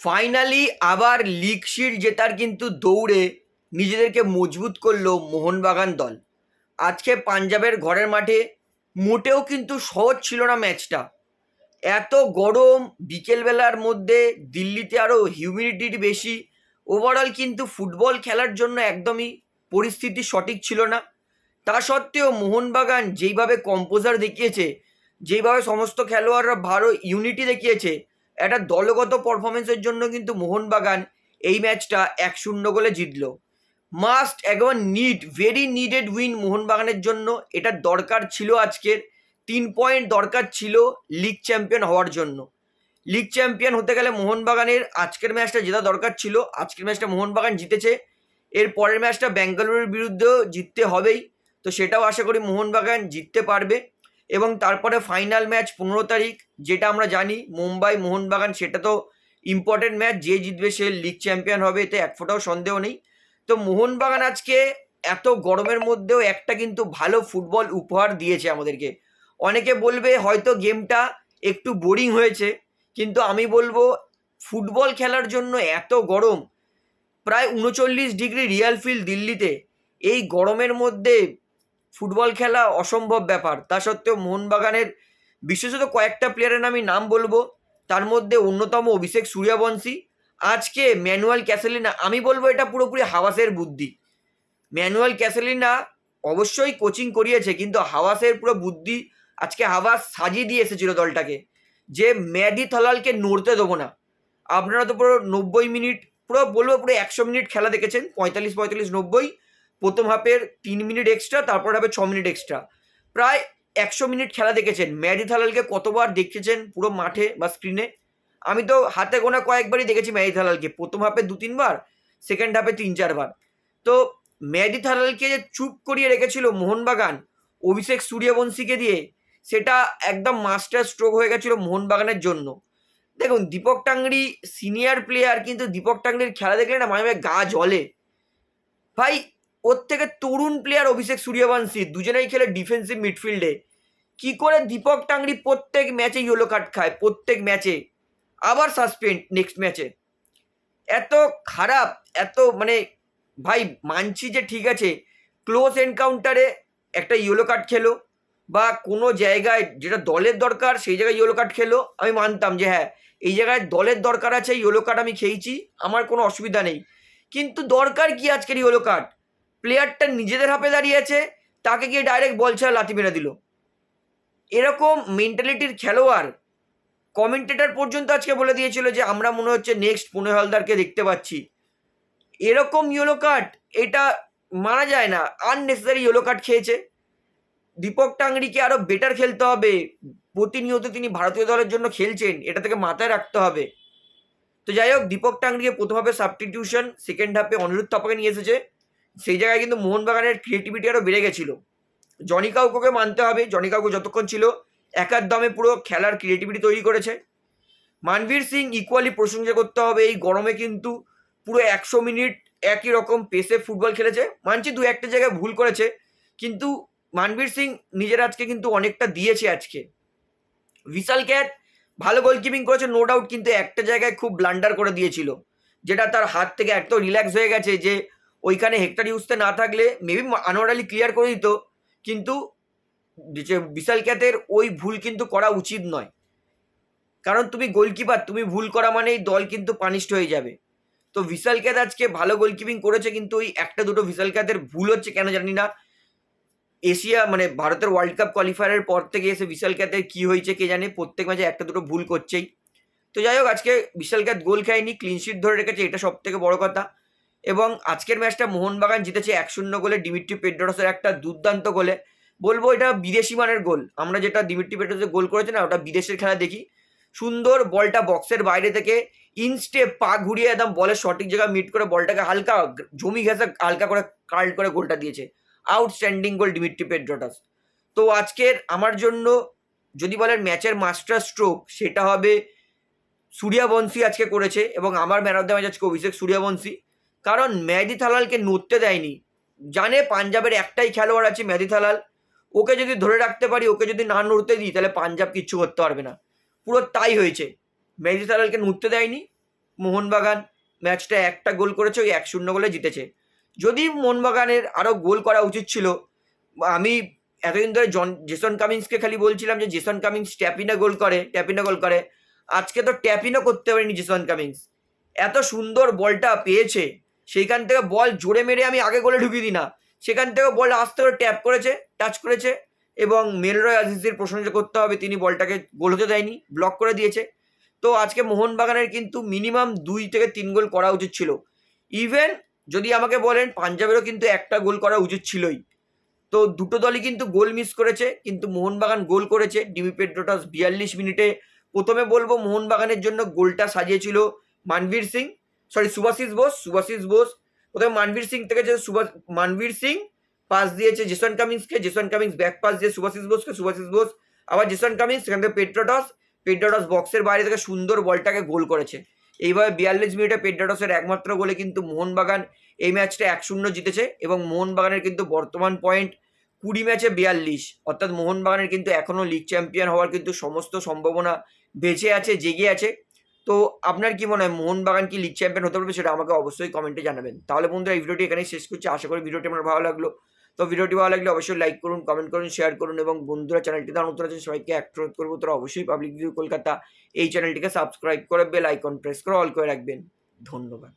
Finally আবার league sheet জেতার কিন্তু দৌড়ে নিজেদেরকে মজবুত করল মোহনবাগান দল। আজকে পাঞ্জাবের ঘরের মাঠে মোটেও কিন্তু সহজ ছিল না ম্যাচটা। এত গরম, বিকেলবেলার মধ্যে দিল্লিতে আরও হিউমিডিটি বেশি। ওভারঅল কিন্তু ফুটবল খেলার জন্য একদমই পরিস্থিতি সঠিক ছিল না। তা সত্ত্বেও মোহনবাগান যেইভাবে কম্পোজার দেখিয়েছে, যেইভাবে সমস্ত খেলোয়াড়রা ভালো ইউনিটি দেখিয়েছে একটা দলগত পারফরমেন্সের জন্য কিন্তু মোহনবাগান এই ম্যাচটা এক শূন্য গোলে জিতলো। মাস্ট একবার নিড ভেরি নিডেড উইন মোহনবাগানের জন্য। এটা দরকার ছিল আজকের। তিন পয়েন্ট দরকার ছিল লিগ চ্যাম্পিয়ন হওয়ার জন্য। লিগ চ্যাম্পিয়ন হতে গেলে মোহনবাগানের আজকের ম্যাচটা জেতা দরকার ছিল। আজকের ম্যাচটা মোহনবাগান জিতেছে। এর পরের ম্যাচটা ব্যাঙ্গালুরুর বিরুদ্ধেও জিততে হবেই। তো সেটাও আশা করি মোহনবাগান জিততে পারবে। এবং তারপরে ফাইনাল ম্যাচ পনেরো তারিখ, যেটা আমরা জানি, মুম্বাই, মোহনবাগান, সেটা তো ইম্পর্টেন্ট ম্যাচ যে জিতবে সে লিগ চ্যাম্পিয়ন হবে, এতে এক ফোঁটাও সন্দেহ নেই। তো মোহনবাগান আজকে এত গরমের মধ্যেও একটা কিন্তু ভালো ফুটবল উপহার দিয়েছে আমাদেরকে। অনেকে বলবে হয়তো গেমটা একটু বোরিং হয়েছে, কিন্তু আমি বলব ফুটবল খেলার জন্য এত গরম, প্রায় উনচল্লিশ ডিগ্রি রিয়াল ফিল্ড দিল্লিতে, এই গরমের মধ্যে ফুটবল খেলা অসম্ভব ব্যাপার। তা সত্ত্বেও মোহনবাগানের বিশেষত কয়েকটা প্লেয়ারের আমি নাম বলব। তার মধ্যে অন্যতম অভিষেক সূর্যবংশী। আজকে ম্যানুয়াল ক্যাসেলিনা, আমি বলব এটা পুরোপুরি হাওয়াসের বুদ্ধি। ম্যানুয়াল ক্যাসেলিনা অবশ্যই কোচিং করিয়েছে, কিন্তু হাওয়াসের পুরো বুদ্ধি আজকে হাওয়াস সাজিয়ে দিয়ে এসেছিল দলটাকে। যে ম্যাডি থালালকে নড়তে দেবো না। আপনারা তো পুরো নব্বই মিনিট, পুরো বলব পুরো একশো মিনিট খেলা দেখেছেন, পঁয়তাল্লিশ পঁয়তাল্লিশ, নব্বই। প্রথম হাফের তিন মিনিট এক্সট্রা তারপর হাফে ছ মিনিট এক্সট্রা প্রায় একশো মিনিট খেলা দেখেছেন। ম্যাডি থালালকে কতবার দেখেছেন পুরো মাঠে বা স্ক্রিনে আমি তো হাতে গোনা কয়েকবারই দেখেছি ম্যাডি থালালকে। প্রথম হাফে দু, তিনবার সেকেন্ড হাফে তিন, চারবার। তো ম্যাডি থালালকে যে চুপ করিয়ে রেখেছিল মোহনবাগান, অভিষেক সূর্যবংশীকে দিয়ে, সেটা একদম মাস্টার স্ট্রোক হয়ে গেছিল মোহনবাগানের জন্য। দেখুন, দীপক টাংরি সিনিয়র প্লেয়ার কিন্তু দীপক টাংরির খেলা দেখলে না মাঝে মাঝে গা জ্বলে। ভাই ওর থেকে তরুণ প্লেয়ার অভিষেক সূর্যবংশী, দুজনেই খেলে ডিফেন্সিভ মিডফিল্ডে কি করে দীপক টাংরি প্রত্যেক ম্যাচে ইয়েলো কার্ড খায়, প্রত্যেক ম্যাচে আবার সাসপেন্ড নেক্সট ম্যাচে এত খারাপ, এত মানে ভাই মানছি যে ঠিক আছে ক্লোজ এনকাউন্টারে একটা ইয়েলো কার্ড খেলো, বা কোনো জায়গায় যেটা দলের দরকার, সেই জায়গায় ইয়েলো কার্ড খেলো, আমি মানতাম যে হ্যাঁ এই জায়গায় দলের দরকার আছে ইয়েলো কার্ড আমি খেয়েছি, আমার কোনো অসুবিধা নেই। কিন্তু দরকার কি আজকের ইয়েলো কার্ড প্লেয়ারটা নিজেদের হাতে দাঁড়িয়ে আছে তাকে গিয়ে ডাইরেক্ট বল ছাড়া লাথি মেরে দিল। এরকম মেন্টালিটির খেলোয়াড় কমেন্টেটার পর্যন্ত আজকে বলে দিয়েছিল যে, আমরা মনে হচ্ছে নেক্সট পুনে হলদারকে দেখতে পাচ্ছি। এরকম ইয়েলো কার্ড এটা মানা যায় না। আননেসেসারি ইয়েলো কার্ড খেয়েছে। দীপক টাংরিকে আরও বেটার খেলতে হবে। প্রতিনিয়ত তিনি ভারতীয় দলের জন্য খেলছেন, এটা থেকে মাথায় রাখতে হবে। তো যাই হোক, দীপক টাংরিকে প্রথম হাফে সাবস্টিটিউশন সেকেন্ড হাফে অনিরুদ্ধ থাপাকে নিয়ে এসেছে। সেই জায়গায় কিন্তু মোহনবাগানের ক্রিয়েটিভিটি আরও বেড়ে গেছিল। জনি কাউকে মানতে হবে, জনি কাউকে যতক্ষণ ছিল একার দমে পুরো খেলার ক্রিয়েটিভিটি তৈরি করেছে। মানবীর সিং ইকুয়ালি প্রশংসা করতে হবে, এই গরমে কিন্তু পুরো একশো মিনিট একই রকম পেসে ফুটবল খেলেছে। মানছি দু একটা জায়গায় ভুল করেছে, কিন্তু মানবীর সিং নিজের আজকে কিন্তু অনেকটা দিয়েছে আজকে। বিশাল ক্যাট ভালো গোলকিপিং করেছে নো ডাউট কিন্তু একটা জায়গায় খুব ব্লান্ডার করে দিয়েছিল, যেটা তার হাত থেকে এত রিল্যাক্স হয়ে গেছে যে ওইখানে হেক্টর ইউজতে না থাকলে মেবি আনোয়ার আলী ক্লিয়ার করে দিত, কিন্তু যে বিশাল ক্যাতের ওই ভুল কিন্তু করা উচিত নয়। কারণ তুমি গোলকিপার তুমি ভুল করা মানেই দল কিন্তু পানিশড হয়ে যাবে। তো বিশাল ক্যাত আজকে ভালো গোলকিপিং করেছে, কিন্তু ওই একটা দুটো বিশাল ক্যাতের ভুল হচ্ছে কেন জানি না। এশিয়া মানে ভারতের ওয়ার্ল্ড কাপ কোয়ালিফায়ারের পর থেকে এসে বিশাল ক্যাতের কী হয়েছে কে জানে, প্রত্যেক ম্যাচে একটা দুটো ভুল করছেই। তো যাই হোক, আজকে বিশাল ক্যাত গোল খায়নি ক্লিনশিট ধরে রেখেছে, এটা সব থেকে বড় কথা। এবং আজকের ম্যাচটা মোহনবাগান জিতেছে এক শূন্য গোলে। ডিমিট্রি পেড্রোসের একটা দুর্দান্ত গোলে। বলব এটা বিদেশি মানের গোল। আমরা যেটা ডিমিট্রি পেড্রোসের গোল করেছে না, ওটা বিদেশের খেলা দেখি। সুন্দর বলটা বক্সের বাইরে থেকে ইনস্টেপ পা ঘুরিয়ে একদম বলের সঠিক জায়গায় মিট করে বলটাকে হালকা জমি ঘেঁষে হালকা করে কার্ড করে গোলটা দিয়েছে। আউটস্ট্যান্ডিং গোল ডিমিট্রি পেড্রোটাস তো আজকের আমার জন্য যদি বলেন ম্যাচের মাস্টার স্ট্রোক, সেটা হবে সূর্যবংশী আজকে করেছে এবং আমার ম্যান অফ দ্য ম্যাচ আজকে অভিষেক সূর্যবংশী। কারণ মেহেদি থালালকে নড়তে দেয়নি। জানে পাঞ্জাবের একটাই খেলোয়াড় আছে মেহেদি থালাল। ওকে যদি ধরে রাখতে পারি, ওকে যদি না নড়তে দিই, তাহলে পাঞ্জাব কিচ্ছু করতে পারবে না। পুরো তাই হয়েছে। মেহেদি থালালকে নড়তে দেয়নি। মোহনবাগান ম্যাচটা একটা গোল করেছে, ওই এক শূন্য গোলে জিতেছে। যদি মোহনবাগানের আরও গোল করা উচিত ছিল, আমি এতদিন ধরে জন, জেসন কামিন্সকে খালি বলছিলাম যে, জেসন কামিন্স ট্যাপিনা গোল করে, ট্যাপিনা গোল করে। আজকে তো ট্যাপিনও করতে পারেনি জেসন কামিন্স। এত সুন্দর বলটা পেয়েছে। সেইখান থেকে বল জোরে মেরে আমি আগে গোলে ঢুকিয়ে দিই না। সেখান থেকে বল আস্তে করে ট্যাপ করেছে টাচ করেছে এবং মেলরয় আজিজের প্রশংসা করতে হবে তিনি বলটাকে গোল হতে দেয়নি ব্লক করে দিয়েছে। তো আজকে মোহনবাগানের কিন্তু মিনিমাম দুই থেকে তিন গোল করা উচিত ছিল। ইভেন যদি আমাকে বলেন পাঞ্জাবেরও কিন্তু একটা গোল করা উচিত ছিলই। তো দুটো দলই কিন্তু গোল মিস করেছে, কিন্তু মোহনবাগান গোল করেছে। ডিমি পেড্রোটাস বিয়াল্লিশ মিনিটে প্রথমে বলব মোহনবাগানের জন্য গোলটা সাজিয়েছিল মানবীর সিং। সরি সুভাশিস বোস সুভাশিস বোস প্রথমে মানবীর সিং থেকে যে সুভাষ, মানবীর সিং পাস দিয়েছে জেসন কামিন্সকে জেসন কামিন্স ব্যাক পাস দিয়ে সুভাশিস বোসকে সুভাশিস বোস আবার জেসন কামিন্স সেখান থেকে পেড্রোটস পেড্রোটস বক্সের বাইরে থেকে সুন্দর বলটাকে গোল করেছে। এইভাবে বিয়াল্লিশ মিনিটে পেড্রোটসের একমাত্র গোলে কিন্তু মোহনবাগান এই ম্যাচটা এক শূন্য জিতেছে এবং মোহনবাগানের কিন্তু বর্তমান পয়েন্ট কুড়ি ম্যাচে বিয়াল্লিশ। অর্থাৎ মোহনবাগানের কিন্তু এখনও লিগ চ্যাম্পিয়ন হওয়ার কিন্তু সমস্ত সম্ভাবনা বেঁচে আছে, জেগে আছে। তো আপনার কি মনে হয়, মোহনবাগান কি লিগ চ্যাম্পিয়ন হতে পারবে সেটা আমাকে অবশ্যই কমেন্টে জানাবেন। তাহলে বন্ধুরা, এই ভিডিওটি এখানেই শেষ করছি। আশা করি ভিডিওটি আমার ভালো লাগল। তো ভিডিওটি ভালো লাগলে অবশ্যই লাইক করুন কমেন্ট করুন শেয়ার করুন এবং বন্ধুরা চ্যানেলটি তার নতুন আছে সবাইকে অ্যাক্ট্রোধ করব। তোরা অবশ্যই পাবলিক ভিউ কলকাতা এই চ্যানেলটিকে সাবস্ক্রাইব করে বেল আইকন প্রেস করে অল করে রাখবেন। ধন্যবাদ।